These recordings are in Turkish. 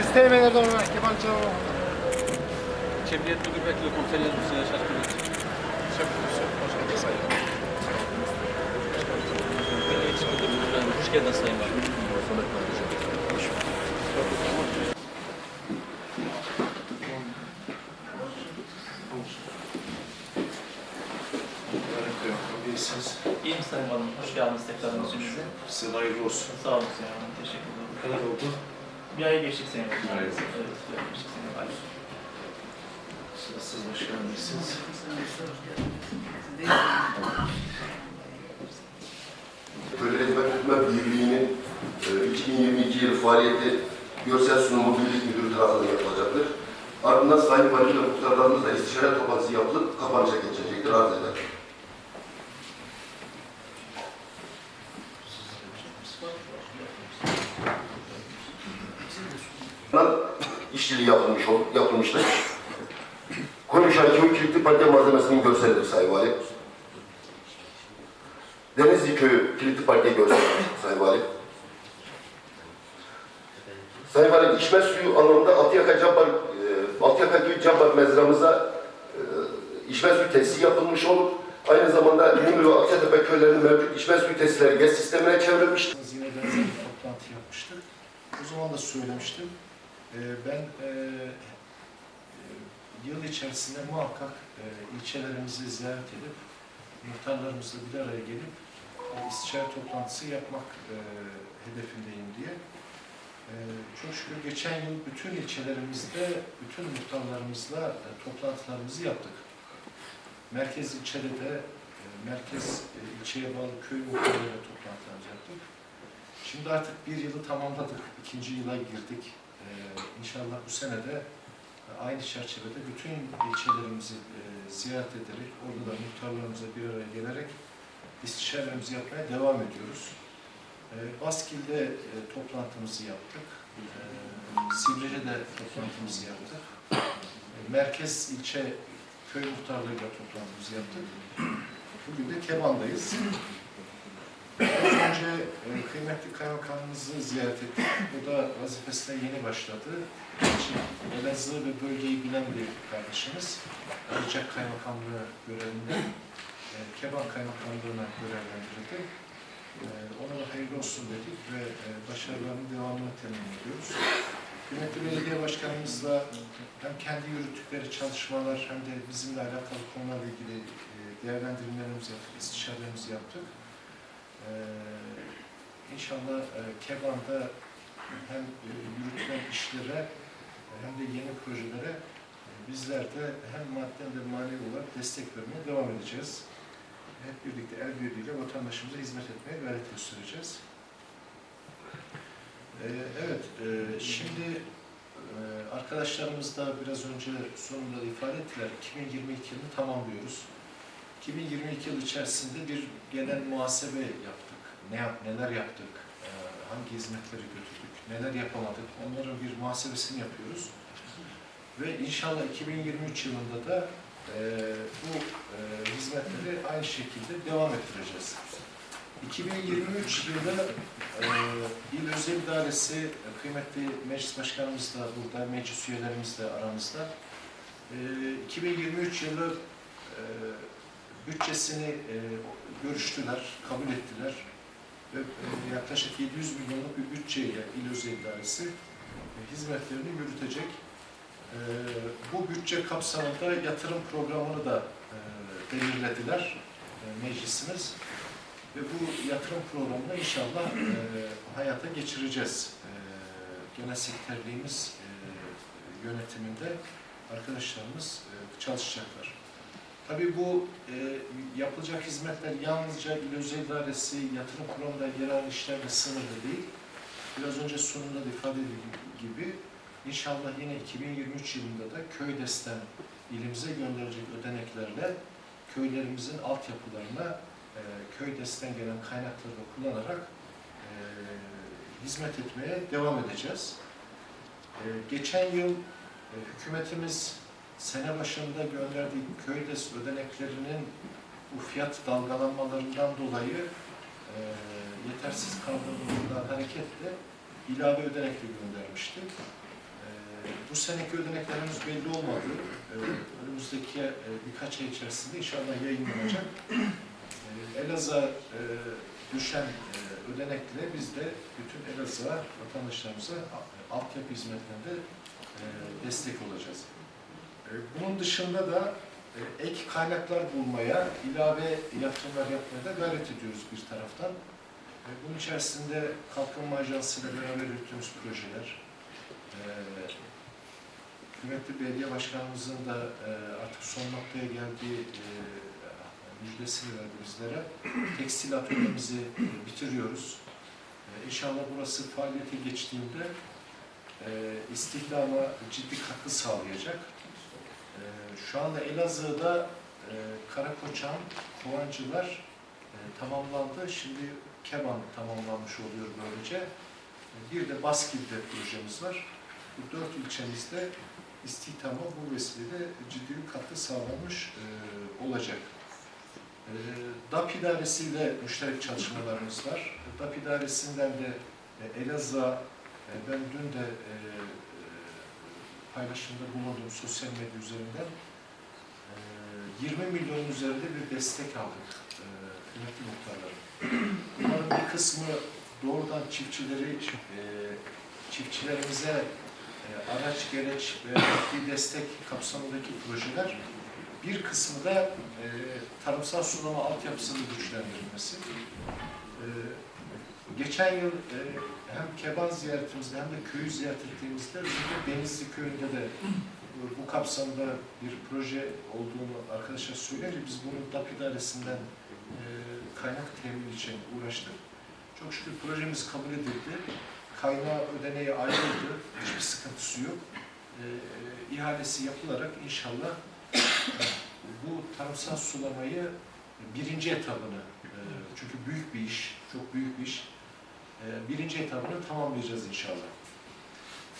İstemeyenlerden ona keman çalma. Cemiyet Müdür Vekili Komiser Yardımcısı Yaşar Kılıç. Hoş geldin Sayın Valim. İyisiniz. İyiyim Sayın Valim. Hoş geldiniz tekrar. Size hayırlı olsun. Sağ olun Sayın Valim. Teşekkür ederim. Ne kadar oldu? Bir ay geçtik. Bir ay. Evet, bir ay geçtik Sayın Valim. Siz geldiniz. Köylü Hizmet Hizmet Birliği'nin e, 2022 yılı faaliyeti görsel sunumu birlik müdürü tarafından yapılacaktır. Ardından Sayın Valim ve muhtarlarımızla istişare toplantısı yapılıp kapanışa geçecektir. Arz eder. Yapılmış, yapılmıştır. Konuşan köy kilitli parke malzemesinin görselidir Sayın Valim. Denizli Köyü Kilitli Park'ta görselidir Sayın Valim. Sayın Valim içme suyu anlamında Akyaka Cabbar, e, Akyaka Köyü Cabbar mezramıza e, içme suyu tesisi yapılmış olup aynı zamanda İnegöl ve Akçatepe köylerinin mevcut içme suyu tesisleri GES sistemine çevrilmiştir. Yine benzer bir toplantı yapmıştık. O zaman da söylemiştim. Ee, ben e, e, yıl içerisinde muhakkak e, ilçelerimizi ziyaret edip muhtarlarımızla bir araya gelip istişare toplantısı yapmak hedefindeyim diye. Çok şükür geçen yıl bütün ilçelerimizde, bütün muhtarlarımızla toplantılarımızı yaptık. Merkez ilçede de merkez ilçeye bağlı köy muhtarlarıyla toplantılarımızı yaptık. Şimdi artık bir yılı tamamladık, ikinci yıla girdik. Ee, inşallah bu sene de e, aynı çerçevede bütün ilçelerimizi e, ziyaret ederek, orada da muhtarlarımıza bir araya gelerek istişarelerimizi yapmaya devam ediyoruz. Ee, Baskil'de e, toplantımızı yaptık. Ee, Sivrice'de toplantımızı yaptık. Merkez ilçe köy muhtarlığıyla toplantımızı yaptık. Bugün de Keban'dayız. Önce e, kıymetli kaymakamımızı ziyaret ettik. O da vazifesine yeni başladı. Elazığ ve bölgeyi bilen bir kardeşimiz. Ayrıca kaymakamlığı görevinde e, Keban kaymakamlığına görevlendirildi. E, ona da hayırlı olsun dedik ve e, başarılarının devamını temin ediyoruz. Kıymetli belediye başkanımızla hem kendi yürüttükleri çalışmalar hem de bizimle alakalı konularla ilgili değerlendirmelerimizi yaptık, istişarelerimizi yaptık. Ee, inşallah e, Keban'da hem e, yürütülen işlere e, hem de yeni projelere e, bizler de hem maddi hem de manevi olarak destek vermeye devam edeceğiz. Hep birlikte el birliğiyle vatandaşımıza hizmet etmeye gayret göstereceğiz. Ee, Evet, e, şimdi e, arkadaşlarımız da biraz önce sonunda ifade ettiler. 2022 yılını tamamlıyoruz. 2022 yıl içerisinde bir genel muhasebe yaptık. Ne yap, neler yaptık, e, hangi hizmetleri götürdük, neler yapamadık, onların bir muhasebesini yapıyoruz. Ve inşallah 2023 yılında da e, bu e, hizmetleri aynı şekilde devam ettireceğiz. 2023 yılında e, İl Özel İdaresi, e, kıymetli Meclis Başkanımız da burada, meclis üyelerimiz de aramızda. E, 2023 yılı e, bütçesini e, görüştüler, kabul ettiler. Ve e, yaklaşık 700 milyonluk bir bütçeyle İl Özel İdaresi e, hizmetlerini yürütecek. E, bu bütçe kapsamında yatırım programını da e, belirlediler e, meclisimiz. Ve bu yatırım programını inşallah e, hayata geçireceğiz. E, genel sekreterliğimiz e, yönetiminde arkadaşlarımız e, çalışacaklar. Tabii bu e, yapılacak hizmetler yalnızca İl Özel İdaresi yatırım kurumunda yer alan işlerle sınırlı değil. Biraz önce sunumda da ifade edildiği gibi inşallah yine 2023 yılında da köy desten ilimize gönderilecek ödeneklerle köylerimizin altyapılarına e, köy desten gelen kaynakları da kullanarak e, hizmet etmeye devam edeceğiz. E, geçen yıl e, hükümetimiz sene başında gönderdiği köy des ödeneklerinin bu fiyat dalgalanmalarından dolayı e, yetersiz kaldığından hareketle ilave ödenekle göndermişti. bu seneki ödenekler henüz belli olmadı. E, önümüzdeki e, birkaç ay içerisinde inşallah yayınlanacak. E, Elazığ'a e, düşen e, ödenekle biz de bütün Elazığ'a vatandaşlarımıza a- altyapı hizmetlerinde e, destek olacağız. E, bunun dışında da e, ek kaynaklar bulmaya, ilave yatırımlar yapmaya da gayret ediyoruz bir taraftan. E, bunun içerisinde Kalkınma Ajansı ile beraber yürüttüğümüz projeler, kıymetli belediye başkanımızın da artık son noktaya geldiği müjdesini verdi bizlere. Tekstil atölyemizi bitiriyoruz. İnşallah burası faaliyete geçtiğinde istihdama ciddi katkı sağlayacak. Şu anda Elazığ'da e, Karakoçan, Kovancılar e, tamamlandı. Şimdi Keban tamamlanmış oluyor böylece. E, Bir de Baskil'de projemiz var. Bu dört ilçemizde istihdama bu vesileyle ciddi bir katkı sağlanmış e, olacak. E, DAP idaresiyle müşterek çalışmalarımız var. DAP idaresinden de e, Elazığ'a e, ben dün de e, e, paylaşımda bulundum sosyal medya üzerinden. E, 20 milyon üzerinde bir destek aldık e, kıymetli muhtarlarım. Bunların bir kısmı doğrudan çiftçileri, e, çiftçilerimize araç, gereç ve bir destek kapsamındaki projeler. Bir kısmı da tarımsal sulama altyapısının güçlendirilmesi. Geçen yıl hem Keban ziyaretimizde hem de köyü ziyaret ettiğimizde Denizli köyünde de bu, kapsamda bir proje olduğunu arkadaşlar söyleyince biz bunu DAP idaresinden e, kaynak temin için uğraştık. Çok şükür projemiz kabul edildi. Kaynağı ödeneği ayrıldı. Hiçbir sıkıntısı yok. E, e, ihalesi yapılarak inşallah bu tarımsal sulamayı birinci etabını, e, çünkü büyük bir iş, çok büyük bir iş, e, birinci etabını tamamlayacağız inşallah.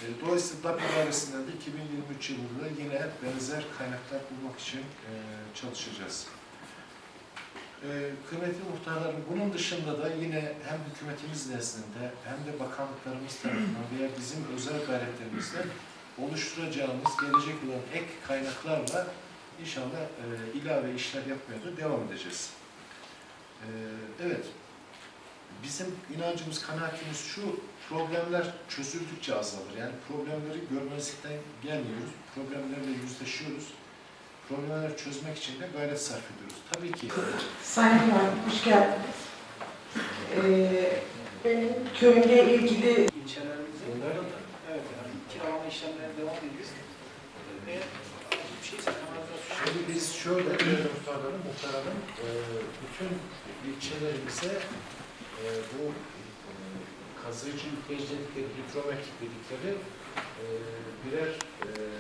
E, Dolayısıyla DAP idaresinden de 2023 yılında yine benzer kaynaklar bulmak için e, çalışacağız. E, Kıymetli muhtarlarım, bunun dışında da yine hem hükümetimiz nezdinde hem de bakanlıklarımız tarafından veya bizim özel gayretlerimizle oluşturacağımız gelecek olan ek kaynaklarla inşallah e, ilave işler yapmaya da devam edeceğiz. Evet, bizim inancımız, kanaatimiz şu, problemler çözüldükçe azalır. Yani problemleri görmezlikten gelmiyoruz, problemlerle yüzleşiyoruz. Problemleri çözmek için de gayret sarf ediyoruz. Tabii ki Sayın Valim, hoş geldiniz. Ee, benim köyümle ilgili ilçelerimizde evet yani kiralama işlemlerine devam ediyoruz. Ve bir şey kanalizasyon Şimdi biz şöyle değerli muhtarlarım, muhtarlarım, e, bütün ilçelerimize e, bu e, kazıcı yükleyicilikleri, hidrometrik dedikleri e, birer e,